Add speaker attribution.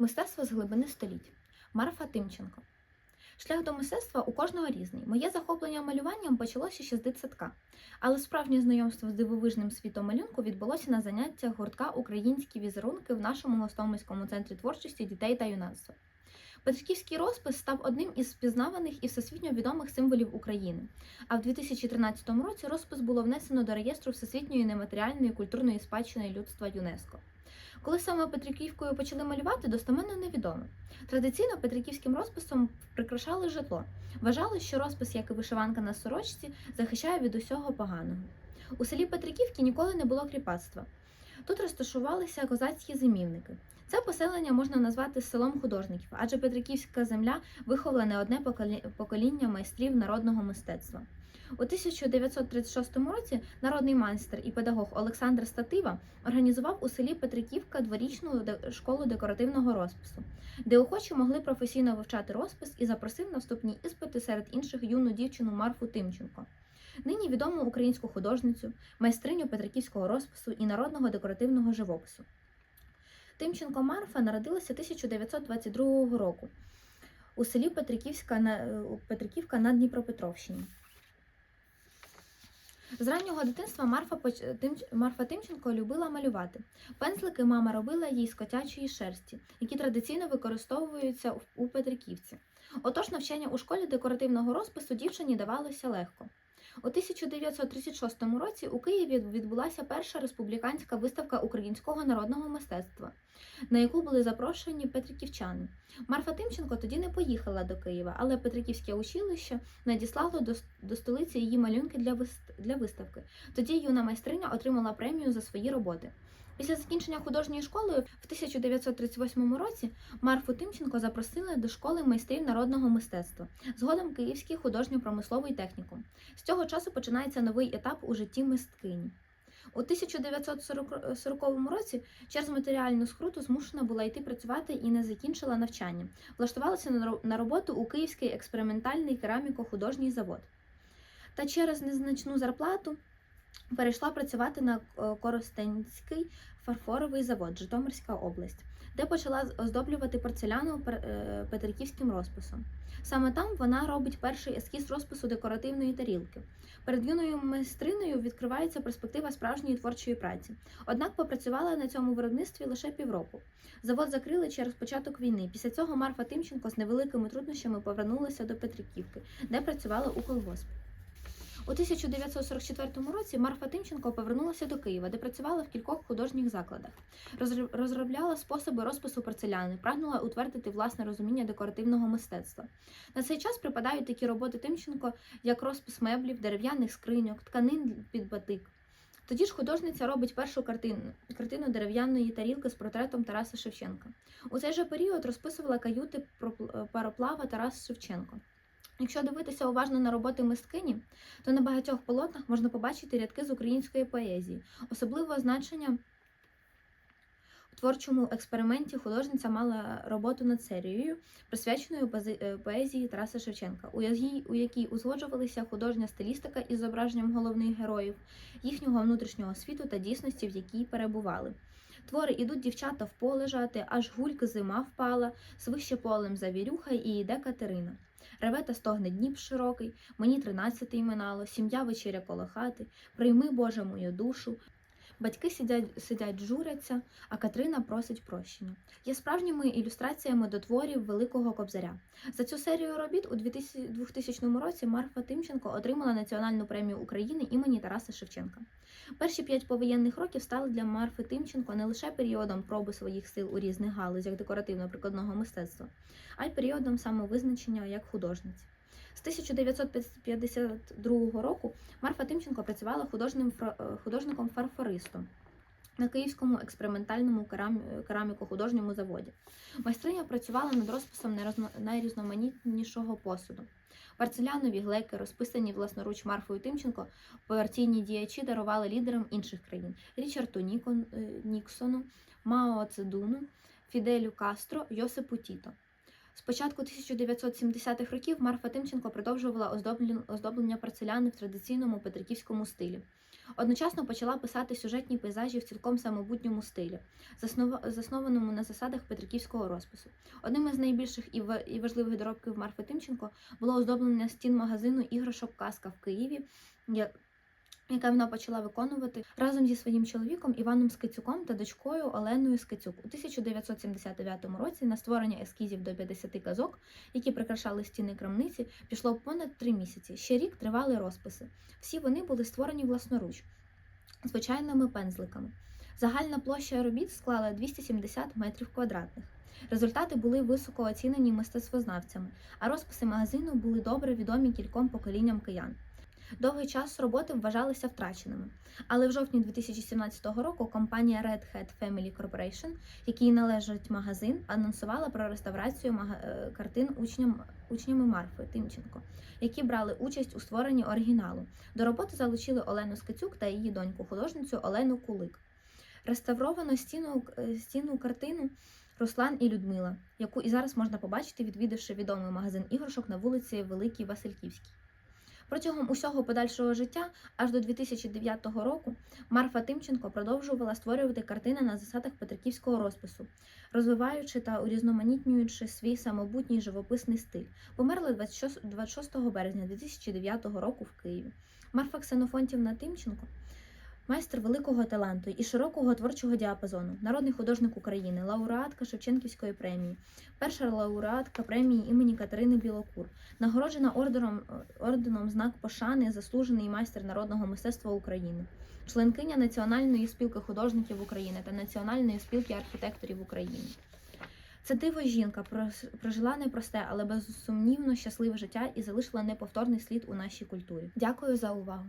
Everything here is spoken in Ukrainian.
Speaker 1: Мистецтво з глибини століть. Марфа Тимченко. Шлях до мистецтва у кожного різний. Моє захоплення малюванням почалося ще з дитсадка, але справжнє знайомство з дивовижним світом малюнку відбулося на заняттях гуртка Українські візерунки в нашому Гостомельському центрі творчості дітей та юнацтва. Петриківський розпис став одним із впізнаваних і всесвітньо відомих символів України. А в 2013 році розпис було внесено до реєстру Всесвітньої нематеріальної культурної спадщини людства ЮНЕСКО. Коли саме Петриківкою почали малювати, достеменно невідомо. Традиційно петриківським розписом прикрашали житло. Вважали, що розпис, як і вишиванка на сорочці, захищає від усього поганого. У селі Петриківки ніколи не було кріпацтва. Тут розташувалися козацькі зимівники. Це поселення можна назвати селом художників, адже Петриківська земля виховала не одне покоління майстрів народного мистецтва. У 1936 році народний майстер і педагог Олександр Статива організував у селі Петриківка дворічну школу декоративного розпису, де охочі могли професійно вивчати розпис і запросив на вступні іспити серед інших юну дівчину Марфу Тимченко. Нині відому українську художницю, майстриню петриківського розпису і народного декоративного живопису. Тимченко Марфа народилася 1922 року у селі Петриківська на Петриківка на Дніпропетровщині. З раннього дитинства Марфа, Марфа Тимченко любила малювати. Пензлики мама робила їй з котячої шерсті, які традиційно використовуються у Петриківці. Отож, навчання у школі декоративного розпису дівчині давалося легко. У 1936 році у Києві відбулася перша республіканська виставка українського народного мистецтва, на яку були запрошені петриківчани. Марфа Тимченко тоді не поїхала до Києва, але Петриківське училище надіслало до, до столиці її малюнки для, вис- для виставки. Тоді юна майстриня отримала премію за свої роботи. Після закінчення художньої школи в 1938 році Марфу Тимченко запросили до школи майстрів народного мистецтва, згодом Київський художньо-промисловий технікум. З цього часу починається новий етап у житті мисткині. У 1940 році через матеріальну скруту змушена була йти працювати і не закінчила навчання. Влаштувалася на роботу у Київський експериментальний кераміко-художній завод. Та через незначну зарплату перейшла працювати на е, Коростенський фарфоровий завод, Житомирська область, де почала оздоблювати порцеляну е, петриківським розписом. Саме там вона робить перший ескіз розпису декоративної тарілки. Перед юною майстриною відкривається перспектива справжньої творчої праці. Однак попрацювала на цьому виробництві лише півроку. Завод закрили через початок війни. Після цього Марфа Тимченко з невеликими труднощами повернулася до Петриківки, де працювала у колгоспі. У 1944 році Марфа Тимченко повернулася до Києва, де працювала в кількох художніх закладах. Розробляла способи розпису порцеляни, прагнула утвердити власне розуміння декоративного мистецтва. На цей час припадають такі роботи Тимченко, як розпис меблів, дерев'яних скриньок, тканин під батик. Тоді ж художниця робить першу картину картину дерев'яної тарілки з портретом Тараса Шевченка. У цей же період розписувала каюти пароплава Тарас Шевченко. Якщо дивитися уважно на роботи мисткині, то на багатьох полотнах можна побачити рядки з української поезії. Особливо значення у творчому експерименті художниця мала роботу над серією, присвяченою е, поезії Тараса Шевченка, у якій, узгоджувалися художня стилістика із зображенням головних героїв, їхнього внутрішнього світу та дійсності, в якій перебували. Твори ідуть дівчата в поле жати, аж гулька зима впала, свище полем завірюха і йде Катерина. Реве та стогне Дніп широкий, мені тринадцятий минало, сім'я вечеря коло хати, прийми, Боже, мою душу. Батьки сидять, сидять журяться, а Катрина просить прощення. Є справжніми ілюстраціями до творів Великого Кобзаря. За цю серію робіт у 2000 2000 році Марфа Тимченко отримала Національну премію України імені Тараса Шевченка. Перші п'ять повоєнних років стали для Марфи Тимченко не лише періодом проби своїх сил у різних галузях декоративно-прикладного мистецтва, а й періодом самовизначення як художниці. З 1952 року Марфа Тимченко працювала художним е, художником-фарфористом на Київському експериментальному керам- кераміко-художньому заводі. Майстриня працювала над розписом найрізноманітнішого посуду. Порцелянові глеки, розписані власноруч Марфою Тимченко, партійні діячі дарували лідерам інших країн Річарду Нікон, е, Ніксону, Мао Цедуну, Фіделю Кастро, Йосипу Тіто. З початку 1970-х років Марфа Тимченко продовжувала оздоблення порцеляни в традиційному петриківському стилі. Одночасно почала писати сюжетні пейзажі в цілком самобутньому стилі, заснова- заснованому на засадах петриківського розпису. Одним із найбільших і ва- і важливих доробків Марфи Тимченко було оздоблення стін магазину іграшок Казка в Києві, яке вона почала виконувати разом зі своїм чоловіком Іваном Скицюком та дочкою Оленою Скицюк у 1979 році на створення ескізів до 50 казок, які прикрашали стіни крамниці, пішло понад три місяці. Ще рік тривали розписи. Всі вони були створені власноруч звичайними пензликами. Загальна площа робіт склала 270 метрів квадратних. Результати були високо оцінені мистецтвознавцями, а розписи магазину були добре відомі кільком поколінням киян. Довгий час роботи вважалися втраченими, але в жовтні 2017 року компанія Red Hat Family Corporation, якій належить магазин, анонсувала про реставрацію е, картин учням, учнями Марфи Тимченко, які брали участь у створенні оригіналу. До роботи залучили Олену Скицюк та її доньку художницю Олену Кулик. Реставровано стіну, е, стіну картину Руслан і Людмила, яку і зараз можна побачити, відвідавши відомий магазин іграшок на вулиці Великій Васильківській. Протягом усього подальшого життя, аж до 2009 року, Марфа Тимченко продовжувала створювати картини на засадах петриківського розпису, розвиваючи та урізноманітнюючи свій самобутній живописний стиль. Померла 26 26 березня 2009 року в Києві. Марфа Ксенофонтівна Тимченко майстер великого таланту і широкого творчого діапазону, народний художник України, лауреатка Шевченківської премії, перша лауреатка премії імені Катерини Білокур, нагороджена ордером, орденом знак пошани, заслужений майстер народного мистецтва України, членкиня Національної спілки художників України та Національної спілки архітекторів України. Це диво жінка прожила непросте, але безсумнівно щасливе життя і залишила неповторний слід у нашій культурі. Дякую за увагу.